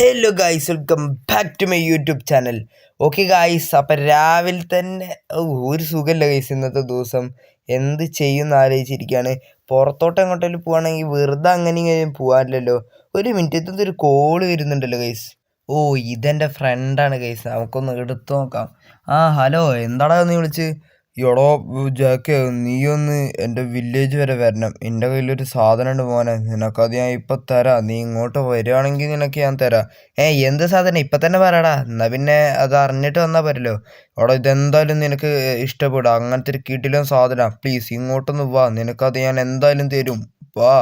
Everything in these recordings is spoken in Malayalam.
Hello guys welcome back to my YouTube channel okay guys അപ്പം രാവിലെ തന്നെ ഒരു സുഖമില്ല ഗൈസ് ഇന്നത്തെ ദിവസം. എന്ത് ചെയ്യുമെന്ന് ആലോചിച്ചിരിക്കുകയാണ് പുറത്തോട്ട് എങ്ങോട്ടെങ്കിലും പോകുകയാണെങ്കിൽ വെറുതെ അങ്ങനെ ഇങ്ങനെ പോകാനില്ലല്ലോ ഒരു മിനിറ്റ് ഇതൊന്നും ഒരു കോൾ വരുന്നുണ്ടല്ലോ ഗൈസ് ഓ ഇതെന്റെ ഫ്രണ്ടാണ് ഗൈസ് നമുക്കൊന്ന് എടുത്തു നോക്കാം. ആ ഹലോ എന്താടാ നീ വിളിച്ച്? എടോ ജാക്കെ നീയൊന്ന് എന്റെ വില്ലേജ് വരെ വരണം. എന്റെ കയ്യിലൊരു സാധനം ഉണ്ട് മോനെ നിനക്കത് ഞാൻ ഇപ്പം തരാം. നീ ഇങ്ങോട്ട് വരികയാണെങ്കിൽ നിനക്ക് ഞാൻ തരാം. ഏ എന്ത് സാധനം? ഇപ്പം തന്നെ പറയടാ. എന്നാ പിന്നെ അത് അറിഞ്ഞിട്ട് വന്നാൽ പറ്റില്ലോ? എടോ ഇതെന്തായാലും നിനക്ക് ഇഷ്ടപ്പെടും. അങ്ങനത്തെ ഒരു കിടിലൻ സാധനം. പ്ലീസ് ഇങ്ങോട്ടൊന്ന് വാ. നിനക്കത് ഞാൻ എന്തായാലും തരും. വാ.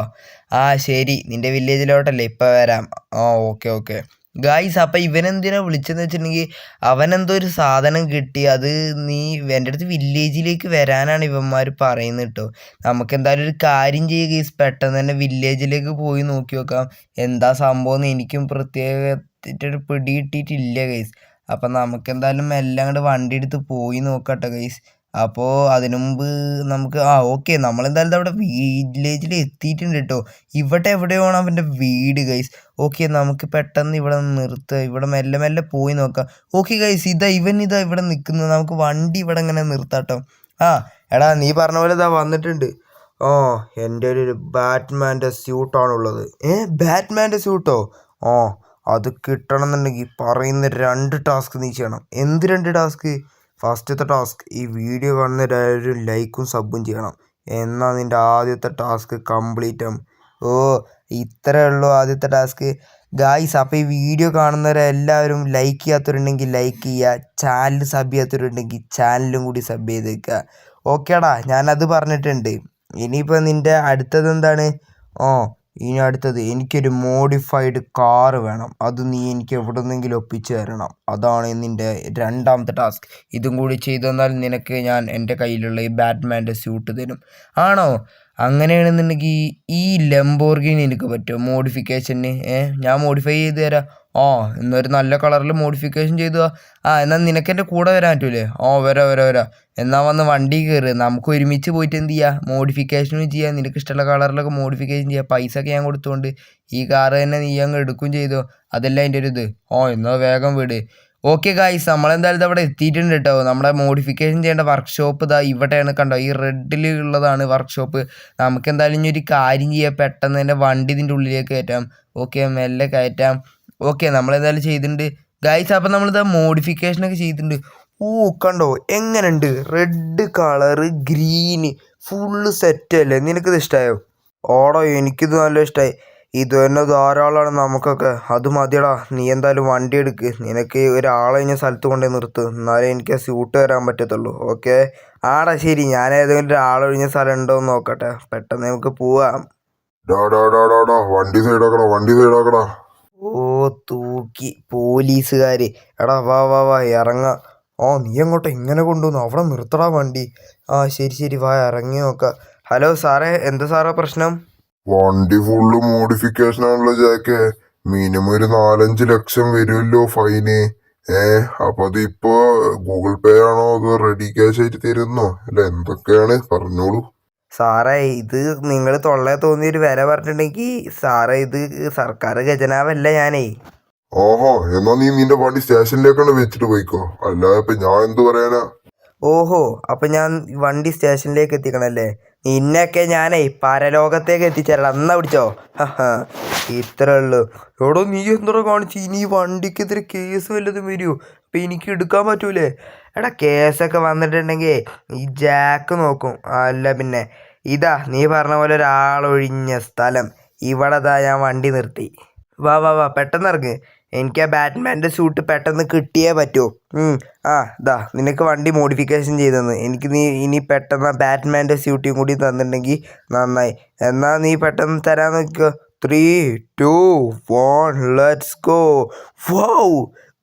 ആ ശരി. നിന്റെ വില്ലേജിലോട്ടല്ലേ ഇപ്പം വരാം. ആ ഓക്കെ ഓക്കെ. ഗായ്സ് അപ്പം ഇവനെന്തിനാ വിളിച്ചതെന്ന് വെച്ചിട്ടുണ്ടെങ്കിൽ അവനെന്തോ ഒരു സാധനം കിട്ടി. അത് നീ എന്റെ അടുത്ത് വില്ലേജിലേക്ക് വരാനാണ് ഇവന്മാർ പറയുന്നത് കേട്ടോ. നമുക്ക് എന്തായാലും ഒരു കാര്യം ചെയ്യുക ഗൈസ് പെട്ടെന്ന് തന്നെ വില്ലേജിലേക്ക് പോയി നോക്കി നോക്കാം. എന്താ സംഭവം എന്ന് എനിക്കും പ്രത്യേകത്തിട്ടൊരു പിടി കിട്ടിയിട്ടില്ല ഗൈസ് അപ്പം നമുക്ക് എന്തായാലും എല്ലാം കൂടെ വണ്ടി എടുത്ത് പോയി കേട്ടോ ഗൈസ് അപ്പോൾ അതിനുമുമ്പ് നമുക്ക് ആ ഓക്കെ നമ്മളെന്തായാലും അവിടെ വില്ലേജിൽ എത്തിയിട്ടുണ്ട് കേട്ടോ ഇവിടെ എവിടെയാണ് അവന്റെ വീട് ഗൈസ് ഓക്കെ നമുക്ക് പെട്ടെന്ന് ഇവിടെ നിർത്തുക. ഇവിടെ മെല്ലെ മെല്ലെ പോയി നോക്കാം. ഓക്കെ ഗൈസ് ഇതാ ഇവൻ ഇതാ ഇവിടെ നിൽക്കുന്നത്. നമുക്ക് വണ്ടി ഇവിടെ ഇങ്ങനെ നിർത്താട്ടോ ആ എടാ നീ പറഞ്ഞ പോലെ ഇതാ വന്നിട്ടുണ്ട്. ഓ എന്റെ ഒരു ബാറ്റ്മാന്റെ സ്യൂട്ടാണുള്ളത് ഏ ബാറ്റ്മാന്റെ സ്യൂട്ടോ ഓ? അത് കിട്ടണം എന്നുണ്ടെങ്കിൽ പറയുന്ന രണ്ട് ടാസ്ക് നീ ചെയ്യണം. എന്ത് രണ്ട് ടാസ്ക് ഫസ്റ്റത്തെ ടാസ്ക് ഈ വീഡിയോ കാണുന്ന എല്ലാവരും ലൈക്കും സബും ചെയ്യണം. എന്നാൽ നിന്റെ ആദ്യത്തെ ടാസ്ക് കംപ്ലീറ്റ് ആവും. ഓ ഇത്രേ ഉള്ളൂ ആദ്യത്തെ ടാസ്ക്. ഗായ്സ് അപ്പോൾ ഈ വീഡിയോ കാണുന്നവരെല്ലാവരും ലൈക്ക് ചെയ്യാത്തവരുണ്ടെങ്കിൽ ലൈക്ക് ചെയ്യുക. ചാനൽ സബ് ചെയ്യാത്തവരുണ്ടെങ്കിൽ ചാനലും കൂടി സബ് ചെയ്ത് വെക്കുക ഓക്കേടാ ഞാനത് പറഞ്ഞിട്ടുണ്ട്. ഇനിയിപ്പോൾ നിന്റെ അടുത്തത് എന്താണ്? ഓ ഇനി അടുത്തത് എനിക്കൊരു മോഡിഫൈഡ് കാർ വേണം. അത് നീ എനിക്ക് എവിടെ നിന്നെങ്കിലും ഒപ്പിച്ച് തരണം. അതാണ് നിന്റെ രണ്ടാമത്തെ ടാസ്ക് ഇതും കൂടി ചെയ്തു തന്നാൽ നിനക്ക് ഞാൻ എന്റെ കയ്യിലുള്ള ഈ ബാറ്റ്മാന്റെ സ്യൂട്ട് തരും. ആണോ? അങ്ങനെയാണെന്നുണ്ടെങ്കിൽ ഈ ലംബോർഗിനി എനിക്ക് പറ്റുമോ? മോഡിഫിക്കേഷന് ഞാൻ മോഡിഫൈ ചെയ്ത് തരാം. ആ എന്നൊരു നല്ല കളറിൽ മോഡിഫിക്കേഷൻ ചെയ്തു ആ എന്നാൽ നിനക്ക് എന്റെ കൂടെ വരാൻ പറ്റൂലേ? ഓ വരാം വരാം വരാം. എന്നാൽ വന്ന് വണ്ടി കയറ് നമുക്ക് ഒരുമിച്ച് പോയിട്ട് എന്ത് ചെയ്യാം? മോഡിഫിക്കേഷനും ചെയ്യാം. നിനക്ക് ഇഷ്ടമുള്ള കളറിലൊക്കെ മോഡിഫിക്കേഷൻ ചെയ്യാം. പൈസ ഒക്കെ ഞാൻ കൊടുത്തുകൊണ്ട് ഈ കാറ് തന്നെ നീ അങ്ങ് എടുക്കുകയും ചെയ്തോ? അതല്ല അതിന്റെ ഒരു ഇത്. ഓ എന്നാൽ വേഗം വിട്. ഓക്കെ ഗായ്സ് നമ്മളെന്തായാലും അവിടെ എത്തിയിട്ടുണ്ട് കേട്ടോ നമ്മുടെ മോഡിഫിക്കേഷൻ ചെയ്യേണ്ട വർക്ക്ഷോപ്പ് ഇതാ ഇവിടെയാണ് കണ്ടോ. ഈ റെഡിൽ ഉള്ളതാണ് വർക്ക്ഷോപ്പ് നമുക്ക് എന്തായാലും ഇനി ഒരു കാര്യം ചെയ്യാം. പെട്ടെന്ന് തന്നെ വണ്ടി ഇതിന്റെ ഉള്ളിലേക്ക് കയറ്റാം. ഓക്കെ മെല്ലെ കയറ്റാം. ഓക്കെ നമ്മളെന്തായാലും ചെയ്തിട്ടുണ്ട്. ഗായ്സ് അപ്പം നമ്മളിതാ മോഡിഫിക്കേഷനൊക്കെ ചെയ്തിട്ടുണ്ട്. ഓ കണ്ടോ? എങ്ങനെയുണ്ട്? Red colour green full set അല്ലേ? നിനക്കിത് ഇഷ്ടമായോ ഓടോ എനിക്കിത് നല്ല ഇഷ്ടമായി ഇത് തന്നെ ധാരാളമാണ് നമുക്കൊക്കെ. അത് മതിയടാ. നീ എന്തായാലും വണ്ടി എടുക്ക്. നിനക്ക് ഒരാളെ ഇനി സ്ഥലത്ത് കൊണ്ടുപോയി നിർത്ത്. എന്നാലേ എനിക്ക് സ്യൂട്ട് തരാൻ പറ്റത്തുള്ളൂ. ഓക്കെ ആടാ ശരി. ഞാൻ ഏതെങ്കിലും ഒരാളൊഴിഞ്ഞ സ്ഥലം ഉണ്ടോ എന്ന് നോക്കട്ടെ. പെട്ടെന്ന് നമുക്ക് പോവാം. ഡാ ഡാ ഡാ ഡാ ഡാ. വണ്ടി സൈഡാക്കടാ വണ്ടി സൈഡാക്കടാ ഓ തൂക്കി. പോലീസുകാർ എടാ വാ വാ വാ. ഇറങ്ങ. ഓ നീ അങ്ങോട്ട് എങ്ങനെ കൊണ്ടുവന്നു? അവിടെ നിർത്തടാ വണ്ടി. ആ ശരി ശരി. വാ ഇറങ്ങി നോക്കാം. ഹലോ സാറേ. എന്താ സാറേ പ്രശ്നം? വണ്ടി ഫുള്ള് മോഡിഫിക്കേഷൻ ആണല്ലോ ജാക്ക്. മിനിമം ഒരു നാലഞ്ച് ലക്ഷം വരുമല്ലോ ഫൈന് ഏ അപ്പൊ അതിപ്പോ ഗൂഗിൾ പേ ആണോ അതോ റെഡി ക്യാഷ് ആയിട്ട് തരുന്നോ? അല്ല എന്തൊക്കെയാണ്? പറഞ്ഞോളൂ. സാറേ ഇത് നിങ്ങൾ തൊള്ളേ തോന്നിയൊരു വില പറഞ്ഞിട്ടുണ്ടെങ്കിൽ സാറേ ഇത് സർക്കാർ ഖജനാവല്ല ഞാനേ? ഓഹോ എന്നാ നീ നിന്റെ വണ്ടി സ്റ്റേഷനിലേക്കാണ് വെച്ചിട്ട് പോയിക്കോ. അല്ലാതെ ഇപ്പൊ ഞാൻ എന്തു പറയാനാ? ഓഹോ അപ്പൊ ഞാൻ വണ്ടി സ്റ്റേഷനിലേക്ക് എത്തിക്കണല്ലേ? നിന്നെയൊക്കെ ഞാനേ പരലോകത്തേക്ക് എത്തിച്ചേരാം. എന്നാ പിടിച്ചോ. ഇത്ര ഇത്രേ ഉള്ളൂ. എടോ നീ എന്തോ കാണിച്ച്? ഇനി വണ്ടിക്ക് വണ്ടിക്കെതിരെ കേസ് വല്ലതും വരുമോ അപ്പം എനിക്ക് എടുക്കാൻ പറ്റൂലേ? എടാ കേസൊക്കെ വന്നിട്ടുണ്ടെങ്കിൽ ഈ ജാക്ക് നോക്കും. അല്ല പിന്നെ ഇതാ നീ പറഞ്ഞ പോലെ ഒരാളൊഴിഞ്ഞ സ്ഥലം. ഇവിടെ ഞാൻ വണ്ടി നിർത്തി. വാ വാ വാ പെട്ടെന്ന് ഇറങ്ങ് എനിക്ക് ആ ബാറ്റ്മാന്റെ സൂട്ട് പെട്ടെന്ന് കിട്ടിയേ പറ്റൂ. ആ ദാ നിനക്ക് വണ്ടി മോഡിഫിക്കേഷൻ ചെയ്തെന്ന്. എനിക്ക് നീ ഇനി പെട്ടെന്ന് ആ ബാറ്റ്മാന്റെ സ്യൂട്ടും കൂടി തന്നിട്ടുണ്ടെങ്കിൽ നന്നായി. എന്നാൽ നീ പെട്ടെന്ന് തരാൻ നോക്കിക്കോ three two one let's go whoa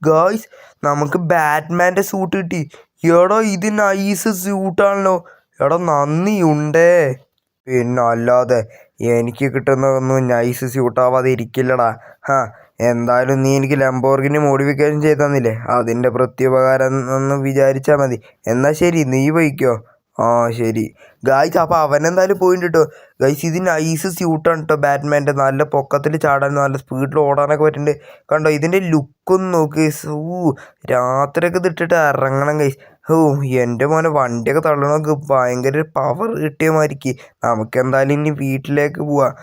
girls നമുക്ക് ബാറ്റ്മാന്റെ സൂട്ട് കിട്ടി. എടോ ഇത് നൈസ് സ്യൂട്ടാണല്ലോ എടോ നന്ദിയുണ്ടേ. പിന്നെ അല്ലാതെ എനിക്ക് കിട്ടുന്നതൊന്നും നൈസ് സ്യൂട്ടാവാതെ ഇരിക്കില്ലടാ. ഹാ എന്തായാലും നീ എനിക്ക് ലംബോർഗിനി മോഡിഫിക്കേഷൻ ചെയ്ത് തന്നില്ലേ? അതിന്റെ പ്രത്യുപകാരം ഒന്ന് വിചാരിച്ചാൽ മതി. എന്നാൽ ശരി നീ വഹിക്കോ ആ ശരി. ഗായ്സ് അപ്പോൾ അവനെന്തായാലും പോയിട്ടുണ്ട് കേട്ടോ ഗൈസ് ഇതിന് നൈസ് സ്യൂട്ടാണ് കേട്ടോ ബാറ്റ്മാന്റെ. നല്ല പൊക്കത്തിൽ ചാടാൻ നല്ല സ്പീഡിൽ ഓടാനൊക്കെ പറ്റുന്നുണ്ട് കണ്ടോ ഇതിന്റെ ലുക്കൊന്ന് നോക്ക്. ഊ രാത്രിയൊക്കെ ഇതിട്ടിട്ട് ഇറങ്ങണം ഗൈസ് ഓ എന്റെ മോനെ വണ്ടിയൊക്കെ തള്ളണമൊക്കെ ഭയങ്കര പവർ കിട്ടിയ മാതിരിക്ക്. നമുക്ക് എന്തായാലും ഇനി വീട്ടിലേക്ക് പോവാം.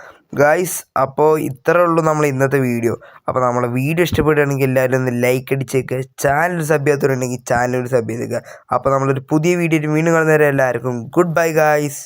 ഗായ്സ് അപ്പോൾ ഇത്രേ ഉള്ളൂ നമ്മൾ ഇന്നത്തെ വീഡിയോ. അപ്പോൾ നമ്മളെ വീഡിയോ ഇഷ്ടപ്പെടുകയാണെങ്കിൽ എല്ലാവരും ഒന്ന് ലൈക്ക് അടിച്ചേക്കുക ചാനൽ സബ് ചെയ്യാത്തവരുണ്ടെങ്കിൽ ചാനൽ സബ് ചെയ്തേക്കുക അപ്പോൾ നമ്മളൊരു പുതിയ വീഡിയോയിൽ വീണ്ടും കാണുന്നവരെ എല്ലാവർക്കും ഗുഡ് ബൈ ഗായ്സ്